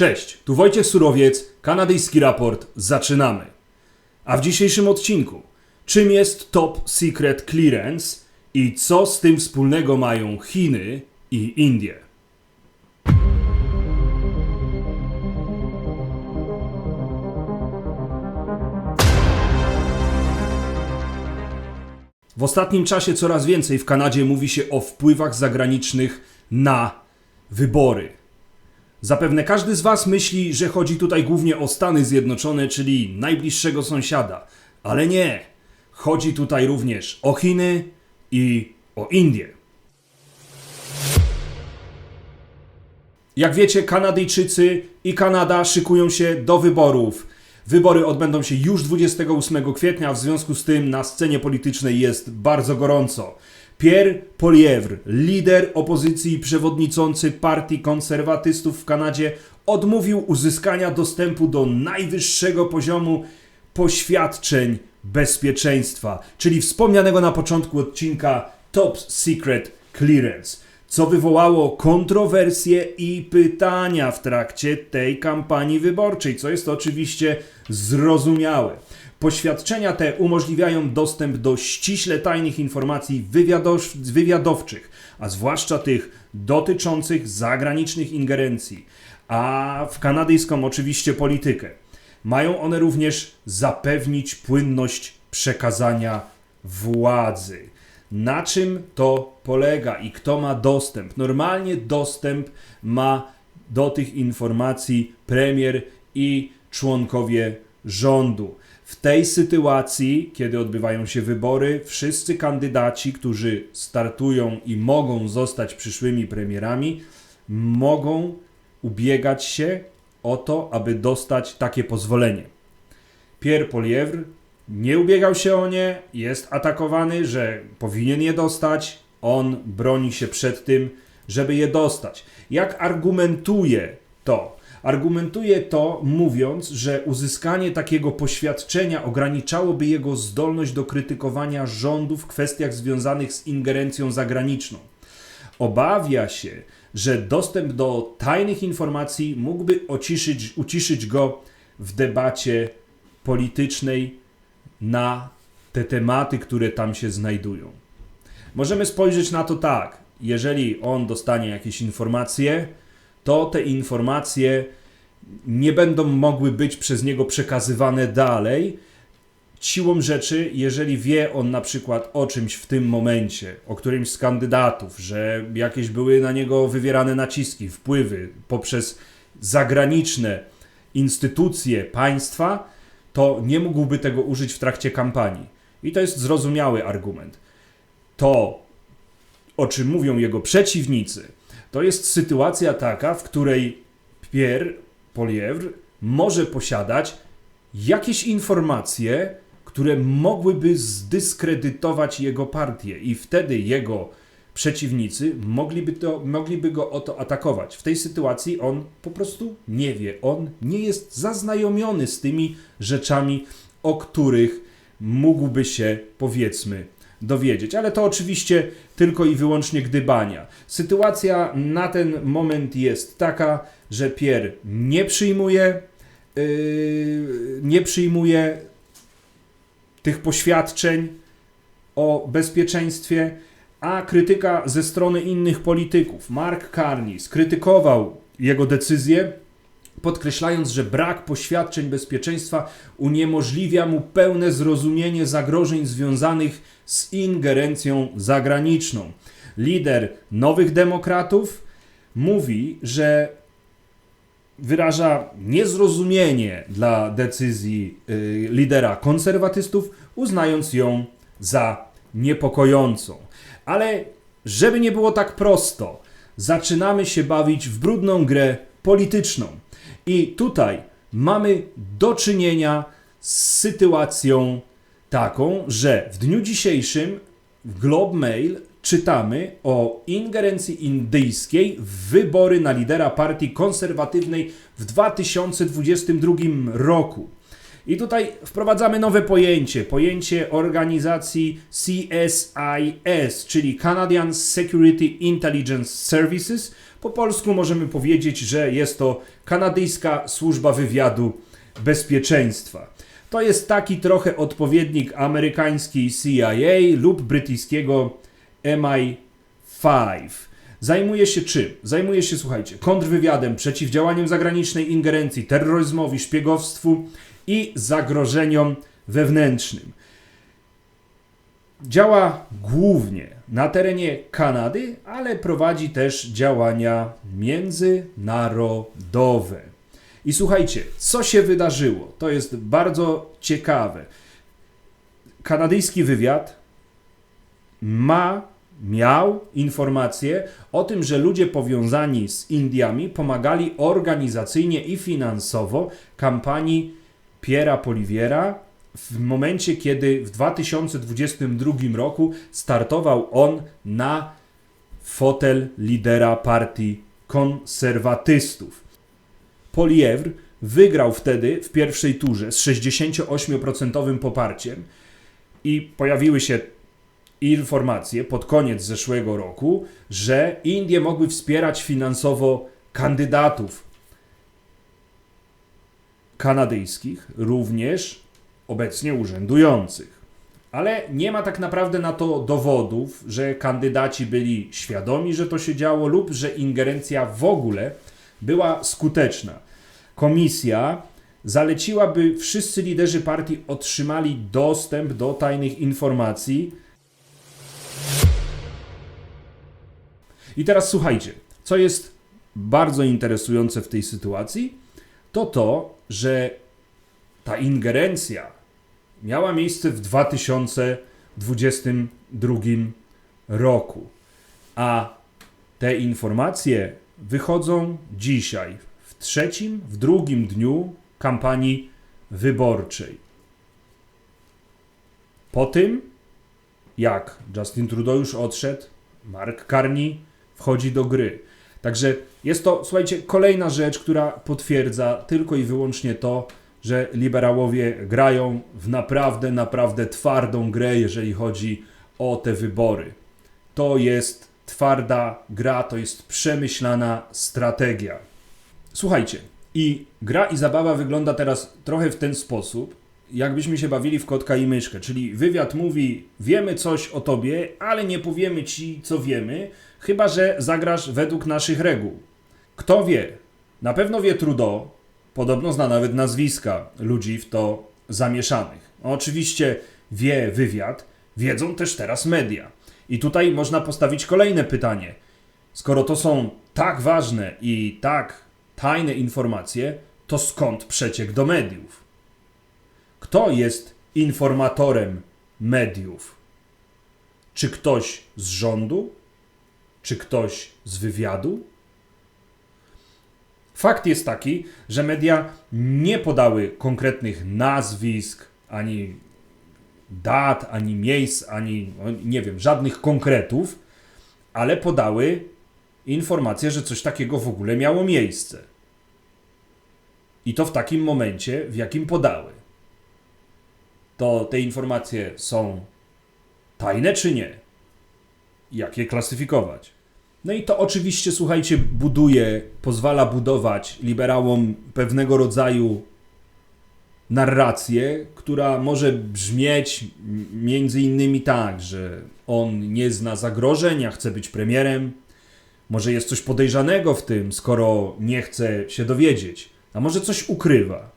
Cześć, tu Wojciech Surowiec, kanadyjski raport, zaczynamy. A w dzisiejszym odcinku, czym jest Top Secret Clearance i co z tym wspólnego mają Chiny i Indie? W ostatnim czasie coraz więcej w Kanadzie mówi się o wpływach zagranicznych na wybory. Zapewne każdy z Was myśli, że chodzi tutaj głównie o Stany Zjednoczone, czyli najbliższego sąsiada. Ale nie. Chodzi tutaj również o Chiny i o Indie. Jak wiecie, Kanadyjczycy i Kanada szykują się do wyborów. Wybory odbędą się już 28 kwietnia, w związku z tym na scenie politycznej jest bardzo gorąco. Pierre Polievre, lider opozycji i przewodniczący partii konserwatystów w Kanadzie, odmówił uzyskania dostępu do najwyższego poziomu poświadczeń bezpieczeństwa, czyli wspomnianego na początku odcinka Top Secret Clearance, co wywołało kontrowersje i pytania w trakcie tej kampanii wyborczej, co jest oczywiście zrozumiałe. Poświadczenia te umożliwiają dostęp do ściśle tajnych informacji wywiadow wywiadowczych, a zwłaszcza tych dotyczących zagranicznych ingerencji, a w kanadyjską oczywiście politykę. Mają one również zapewnić płynność przekazania władzy. Na czym to polega i kto ma dostęp? Normalnie dostęp ma do tych informacji premier i członkowie rządu. W tej sytuacji, kiedy odbywają się wybory, wszyscy kandydaci, którzy startują i mogą zostać przyszłymi premierami, mogą ubiegać się o to, aby dostać takie pozwolenie. Pierre Polievre nie ubiegał się o nie, jest atakowany, że powinien je dostać. On broni się przed tym, żeby je dostać. Jak argumentuje to? Argumentuje to mówiąc, że uzyskanie takiego poświadczenia ograniczałoby jego zdolność do krytykowania rządu w kwestiach związanych z ingerencją zagraniczną. Obawia się, że dostęp do tajnych informacji mógłby ociszyć, uciszyć go w debacie politycznej na te tematy, które tam się znajdują. Możemy spojrzeć na to tak: jeżeli on dostanie jakieś informacje, to te informacje nie będą mogły być przez niego przekazywane dalej. Siłą rzeczy, jeżeli wie on na przykład o czymś w tym momencie, o którymś z kandydatów, że jakieś były na niego wywierane naciski, wpływy poprzez zagraniczne instytucje państwa, to nie mógłby tego użyć w trakcie kampanii. I to jest zrozumiały argument. To, o czym mówią jego przeciwnicy, to jest sytuacja taka, w której Pierre Polievre może posiadać jakieś informacje, które mogłyby zdyskredytować jego partię, i wtedy jego przeciwnicy mogliby, to, mogliby go o to atakować. W tej sytuacji on po prostu nie wie, on nie jest zaznajomiony z tymi rzeczami, o których mógłby się, powiedzmy, dowiedzieć. Ale to oczywiście tylko i wyłącznie gdybania. Sytuacja na ten moment jest taka, że Pierre nie przyjmuje, yy, nie przyjmuje tych poświadczeń o bezpieczeństwie, a krytyka ze strony innych polityków. Mark Carney skrytykował jego decyzję, podkreślając, że brak poświadczeń bezpieczeństwa uniemożliwia mu pełne zrozumienie zagrożeń związanych z ingerencją zagraniczną. Lider Nowych Demokratów mówi, że wyraża niezrozumienie dla decyzji y, lidera konserwatystów, uznając ją za niepokojącą. Ale żeby nie było tak prosto, zaczynamy się bawić w brudną grę polityczną. I tutaj mamy do czynienia z sytuacją taką, że w dniu dzisiejszym w Globe Mail czytamy o ingerencji indyjskiej w wybory na lidera partii konserwatywnej w 2022 roku. I tutaj wprowadzamy nowe pojęcie, pojęcie organizacji CSIS, czyli Canadian Security Intelligence Services, Po polsku możemy powiedzieć, że jest to kanadyjska służba wywiadu bezpieczeństwa. To jest taki trochę odpowiednik amerykańskiej CIA lub brytyjskiego MI5. Zajmuje się czym? Zajmuje się, słuchajcie, kontrwywiadem, przeciwdziałaniem zagranicznej ingerencji, terroryzmowi, szpiegowstwu i zagrożeniom wewnętrznym. Działa głównie na terenie Kanady, ale prowadzi też działania międzynarodowe. I słuchajcie, co się wydarzyło? To jest bardzo ciekawe. Kanadyjski wywiad ma, miał informacje o tym, że ludzie powiązani z Indiami pomagali organizacyjnie i finansowo kampanii Piera Poliviera w momencie, kiedy w 2022 roku startował on na fotel lidera partii konserwatystów. Polievre wygrał wtedy w pierwszej turze z 68% poparciem i pojawiły się informacje pod koniec zeszłego roku, że Indie mogły wspierać finansowo kandydatów kanadyjskich, również obecnie urzędujących. Ale nie ma tak naprawdę na to dowodów, że kandydaci byli świadomi, że to się działo, lub że ingerencja w ogóle była skuteczna. Komisja zaleciła, by wszyscy liderzy partii otrzymali dostęp do tajnych informacji. I teraz słuchajcie, co jest bardzo interesujące w tej sytuacji, to to, że ta ingerencja miała miejsce w 2022 roku, a te informacje wychodzą dzisiaj, w trzecim, w drugim dniu kampanii wyborczej. Po tym, jak Justin Trudeau już odszedł, Mark Carney wchodzi do gry. Także jest to, słuchajcie, kolejna rzecz, która potwierdza tylko i wyłącznie to, że liberałowie grają w naprawdę, naprawdę twardą grę, jeżeli chodzi o te wybory. To jest twarda gra, to jest przemyślana strategia. Słuchajcie, i gra i zabawa wygląda teraz trochę w ten sposób, jakbyśmy się bawili w kotka i myszkę, czyli wywiad mówi: Wiemy coś o tobie, ale nie powiemy ci, co wiemy, chyba że zagrasz według naszych reguł. Kto wie? Na pewno wie Trudeau, podobno zna nawet nazwiska ludzi w to zamieszanych. Oczywiście wie wywiad, wiedzą też teraz media. I tutaj można postawić kolejne pytanie. Skoro to są tak ważne i tak tajne informacje, to skąd przeciek do mediów? Kto jest informatorem mediów? Czy ktoś z rządu? Czy ktoś z wywiadu? Fakt jest taki, że media nie podały konkretnych nazwisk, ani dat, ani miejsc, ani no, nie wiem, żadnych konkretów, ale podały informację, że coś takiego w ogóle miało miejsce. I to w takim momencie, w jakim podały. To te informacje są tajne czy nie? Jak je klasyfikować? No i to oczywiście, słuchajcie, buduje, pozwala budować liberałom pewnego rodzaju narrację, która może brzmieć między innymi tak, że on nie zna zagrożeń, a chce być premierem. Może jest coś podejrzanego w tym, skoro nie chce się dowiedzieć, a może coś ukrywa.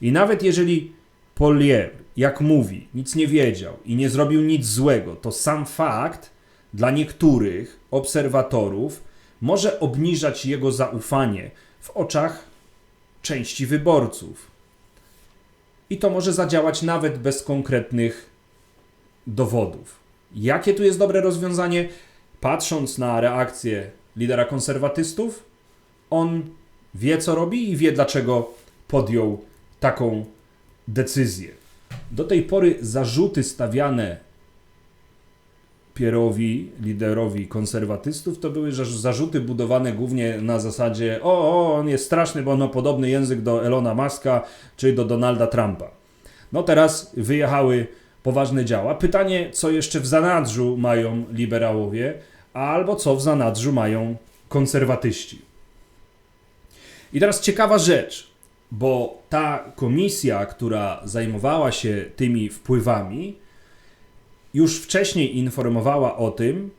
I nawet jeżeli Polier, jak mówi, nic nie wiedział i nie zrobił nic złego, to sam fakt dla niektórych obserwatorów może obniżać jego zaufanie w oczach części wyborców. I to może zadziałać nawet bez konkretnych dowodów. Jakie tu jest dobre rozwiązanie? Patrząc na reakcję lidera konserwatystów, on wie, co robi i wie, dlaczego podjął taką decyzję. Do tej pory zarzuty stawiane Pierowi, liderowi konserwatystów, to były zarz- zarzuty budowane głównie na zasadzie o, o, on jest straszny, bo on ma podobny język do Elona Muska czy do Donalda Trumpa. No teraz wyjechały poważne działa. Pytanie, co jeszcze w zanadrzu mają liberałowie, albo co w zanadrzu mają konserwatyści. I teraz ciekawa rzecz, bo ta komisja, która zajmowała się tymi wpływami, już wcześniej informowała o tym,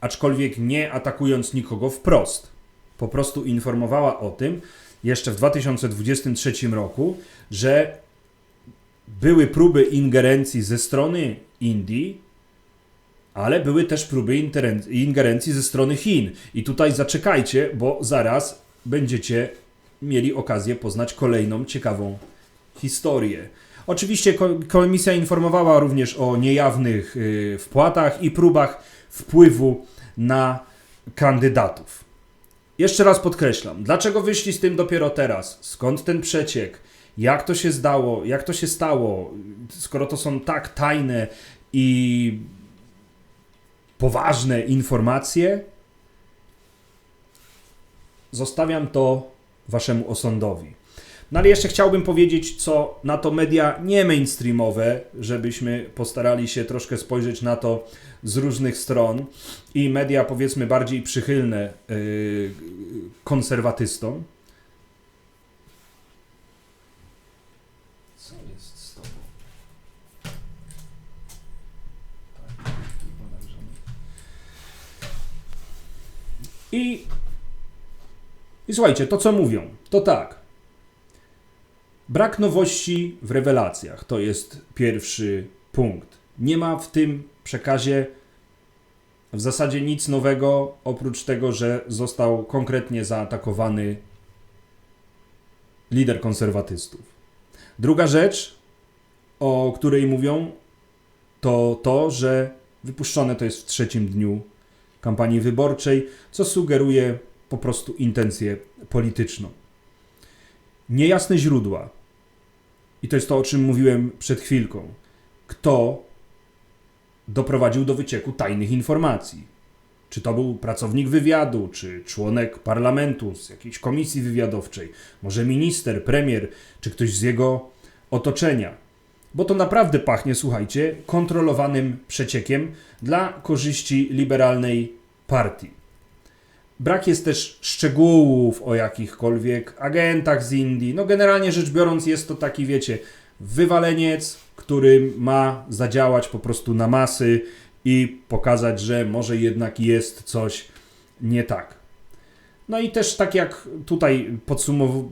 aczkolwiek nie atakując nikogo wprost. Po prostu informowała o tym jeszcze w 2023 roku, że były próby ingerencji ze strony Indii, ale były też próby ingerencji ze strony Chin. I tutaj zaczekajcie, bo zaraz będziecie mieli okazję poznać kolejną ciekawą historię. Oczywiście ko- komisja informowała również o niejawnych y, wpłatach i próbach wpływu na kandydatów. Jeszcze raz podkreślam, dlaczego wyszli z tym dopiero teraz? Skąd ten przeciek? Jak to się zdało? Jak to się stało? Skoro to są tak tajne i poważne informacje, zostawiam to waszemu osądowi. No ale jeszcze chciałbym powiedzieć, co na to media nie mainstreamowe, żebyśmy postarali się troszkę spojrzeć na to z różnych stron i media powiedzmy bardziej przychylne yy, konserwatystom. Co jest z tobą? Tak. I, I słuchajcie, to co mówią, to tak. Brak nowości w rewelacjach to jest pierwszy punkt. Nie ma w tym przekazie w zasadzie nic nowego, oprócz tego, że został konkretnie zaatakowany lider konserwatystów. Druga rzecz, o której mówią, to to, że wypuszczone to jest w trzecim dniu kampanii wyborczej, co sugeruje po prostu intencję polityczną. Niejasne źródła. I to jest to, o czym mówiłem przed chwilką. Kto doprowadził do wycieku tajnych informacji? Czy to był pracownik wywiadu, czy członek parlamentu z jakiejś komisji wywiadowczej, może minister, premier, czy ktoś z jego otoczenia? Bo to naprawdę pachnie, słuchajcie, kontrolowanym przeciekiem dla korzyści liberalnej partii. Brak jest też szczegółów o jakichkolwiek agentach z Indii. No, generalnie rzecz biorąc, jest to taki, wiecie, wywaleniec, który ma zadziałać po prostu na masy i pokazać, że może jednak jest coś nie tak. No i też tak jak tutaj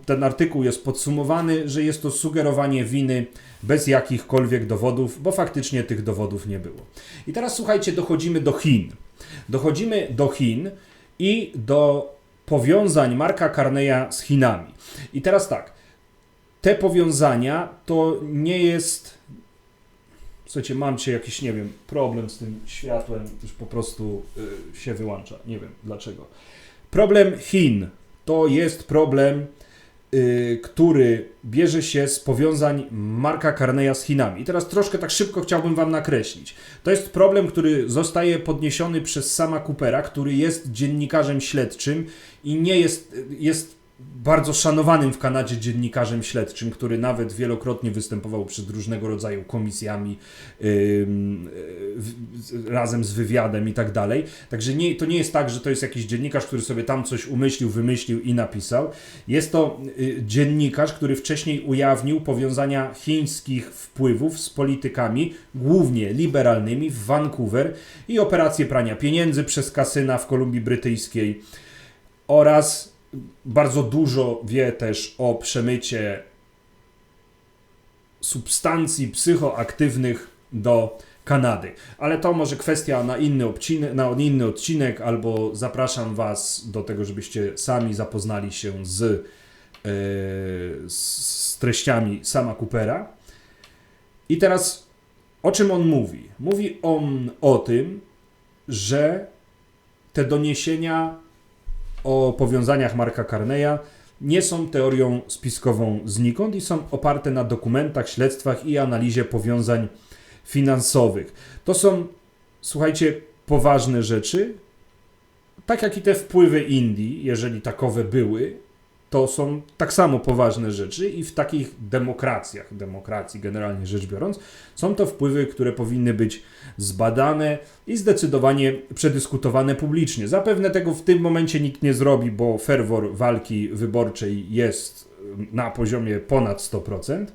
ten artykuł jest podsumowany, że jest to sugerowanie winy bez jakichkolwiek dowodów, bo faktycznie tych dowodów nie było. I teraz słuchajcie, dochodzimy do Chin. Dochodzimy do Chin i do powiązań Marka Carneya z Chinami. I teraz tak, te powiązania to nie jest. Słuchajcie, mam cię jakiś, nie wiem, problem z tym światłem, już po prostu y, się wyłącza. Nie wiem dlaczego. Problem Chin to jest problem, który bierze się z powiązań Marka Carneya z Chinami. I teraz troszkę tak szybko chciałbym Wam nakreślić. To jest problem, który zostaje podniesiony przez sama Coopera, który jest dziennikarzem śledczym i nie jest, jest bardzo szanowanym w Kanadzie dziennikarzem śledczym, który nawet wielokrotnie występował przed różnego rodzaju komisjami ym, y, w- razem z wywiadem i tak dalej. Także nie, to nie jest tak, że to jest jakiś dziennikarz, który sobie tam coś umyślił, wymyślił i napisał. Jest to y, dziennikarz, który wcześniej ujawnił powiązania chińskich wpływów z politykami, głównie liberalnymi w Vancouver i operacje prania pieniędzy przez kasyna w Kolumbii Brytyjskiej oraz bardzo dużo wie też o przemycie substancji psychoaktywnych do Kanady. Ale to może kwestia na inny, obcinek, na inny odcinek, albo zapraszam Was do tego, żebyście sami zapoznali się z, e, z treściami sama Coopera. I teraz o czym on mówi? Mówi on o tym, że te doniesienia o powiązaniach Marka Carneya nie są teorią spiskową znikąd i są oparte na dokumentach, śledztwach i analizie powiązań finansowych. To są, słuchajcie, poważne rzeczy, tak jak i te wpływy Indii, jeżeli takowe były, to są tak samo poważne rzeczy i w takich demokracjach, demokracji generalnie rzecz biorąc, są to wpływy, które powinny być zbadane i zdecydowanie przedyskutowane publicznie. Zapewne tego w tym momencie nikt nie zrobi, bo ferwor walki wyborczej jest na poziomie ponad 100%.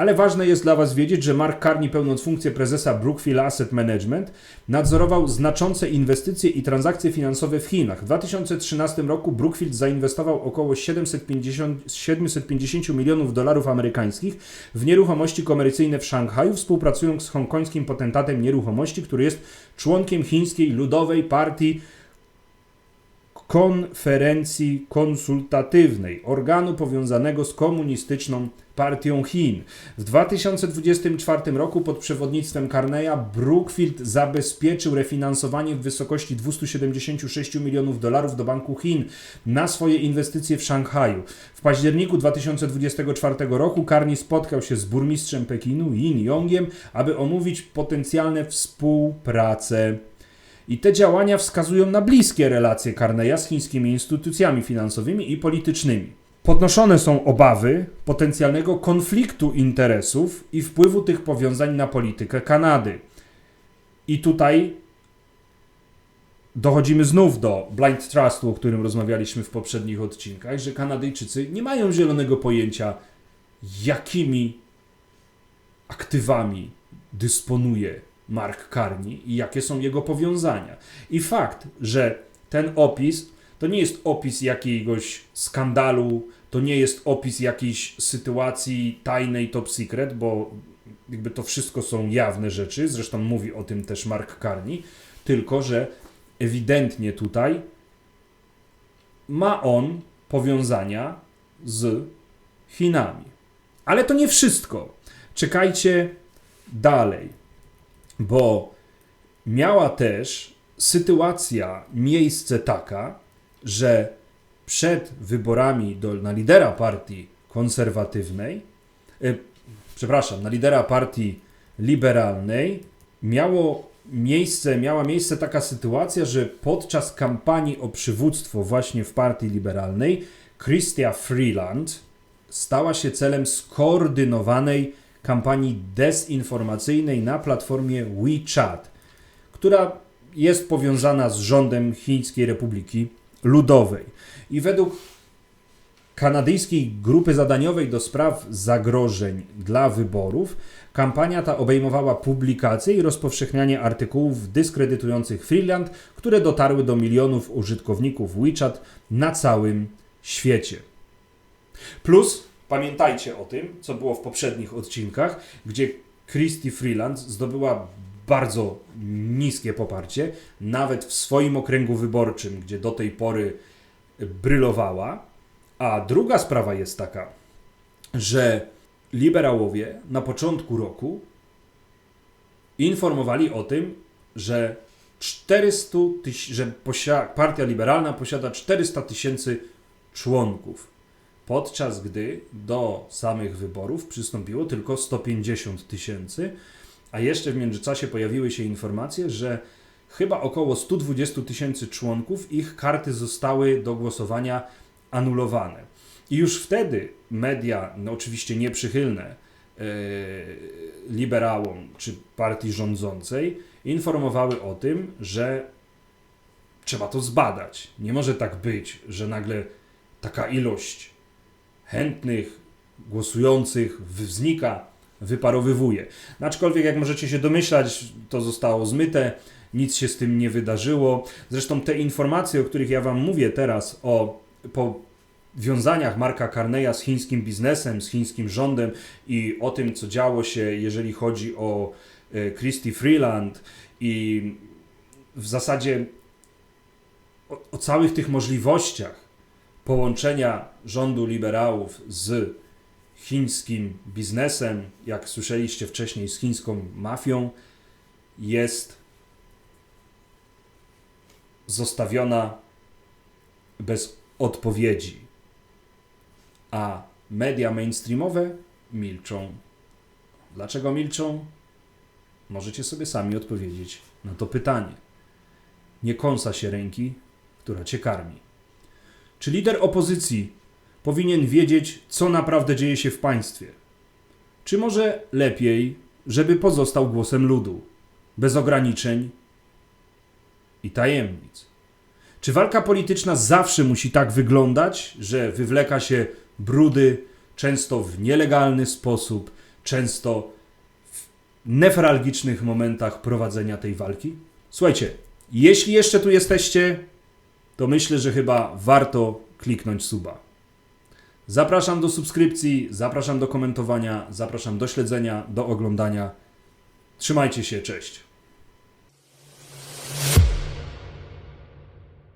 Ale ważne jest dla Was wiedzieć, że Mark Carney, pełniąc funkcję prezesa Brookfield Asset Management, nadzorował znaczące inwestycje i transakcje finansowe w Chinach. W 2013 roku Brookfield zainwestował około 750, 750 milionów dolarów amerykańskich w nieruchomości komercyjne w Szanghaju, współpracując z hongkońskim potentatem nieruchomości, który jest członkiem chińskiej ludowej partii konferencji konsultatywnej, organu powiązanego z komunistyczną partią Chin. W 2024 roku pod przewodnictwem Carneya Brookfield zabezpieczył refinansowanie w wysokości 276 milionów dolarów do Banku Chin na swoje inwestycje w Szanghaju. W październiku 2024 roku Carney spotkał się z burmistrzem Pekinu Yin Yongiem, aby omówić potencjalne współpracę. I te działania wskazują na bliskie relacje Carneya z chińskimi instytucjami finansowymi i politycznymi. Podnoszone są obawy potencjalnego konfliktu interesów i wpływu tych powiązań na politykę Kanady. I tutaj dochodzimy znów do blind trustu, o którym rozmawialiśmy w poprzednich odcinkach, że Kanadyjczycy nie mają zielonego pojęcia, jakimi aktywami dysponuje Mark Carney i jakie są jego powiązania. I fakt, że ten opis to nie jest opis jakiegoś skandalu, to nie jest opis jakiejś sytuacji tajnej top secret, bo jakby to wszystko są jawne rzeczy, zresztą mówi o tym też Mark Carney, tylko że ewidentnie tutaj ma on powiązania z Chinami. Ale to nie wszystko. Czekajcie dalej, bo miała też sytuacja, miejsce taka, że przed wyborami do, na lidera partii konserwatywnej, e, przepraszam, na lidera partii liberalnej miało miejsce, miała miejsce taka sytuacja, że podczas kampanii o przywództwo właśnie w partii liberalnej Christia Freeland stała się celem skoordynowanej kampanii dezinformacyjnej na platformie WeChat, która jest powiązana z rządem Chińskiej Republiki Ludowej. I według kanadyjskiej grupy zadaniowej do spraw zagrożeń dla wyborów, kampania ta obejmowała publikacje i rozpowszechnianie artykułów dyskredytujących Freeland, które dotarły do milionów użytkowników WeChat na całym świecie. Plus, pamiętajcie o tym, co było w poprzednich odcinkach, gdzie Christy Freeland zdobyła bardzo niskie poparcie, nawet w swoim okręgu wyborczym, gdzie do tej pory brylowała. A druga sprawa jest taka, że liberałowie na początku roku informowali o tym, że 400 że partia liberalna posiada 400 tysięcy członków, podczas gdy do samych wyborów przystąpiło tylko 150 tysięcy, a jeszcze w międzyczasie pojawiły się informacje, że chyba około 120 tysięcy członków, ich karty zostały do głosowania anulowane. I już wtedy media, no oczywiście nieprzychylne yy, liberałom czy partii rządzącej, informowały o tym, że trzeba to zbadać. Nie może tak być, że nagle taka ilość chętnych, głosujących wznika, wyparowywuje. Aczkolwiek, jak możecie się domyślać, to zostało zmyte nic się z tym nie wydarzyło. Zresztą te informacje, o których ja Wam mówię teraz, o powiązaniach Marka Carneya z chińskim biznesem, z chińskim rządem i o tym, co działo się, jeżeli chodzi o e, Christy Freeland i w zasadzie o, o całych tych możliwościach połączenia rządu liberałów z chińskim biznesem, jak słyszeliście wcześniej, z chińską mafią, jest zostawiona bez odpowiedzi, a media mainstreamowe milczą. Dlaczego milczą? Możecie sobie sami odpowiedzieć na to pytanie. Nie kąsa się ręki, która cię karmi. Czy lider opozycji powinien wiedzieć, co naprawdę dzieje się w państwie. Czy może lepiej, żeby pozostał głosem ludu, bez ograniczeń i tajemnic? Czy walka polityczna zawsze musi tak wyglądać, że wywleka się brudy, często w nielegalny sposób, często w newralgicznych momentach prowadzenia tej walki? Słuchajcie, jeśli jeszcze tu jesteście, to myślę, że chyba warto kliknąć suba. Zapraszam do subskrypcji, zapraszam do komentowania, zapraszam do śledzenia, do oglądania. Trzymajcie się, cześć.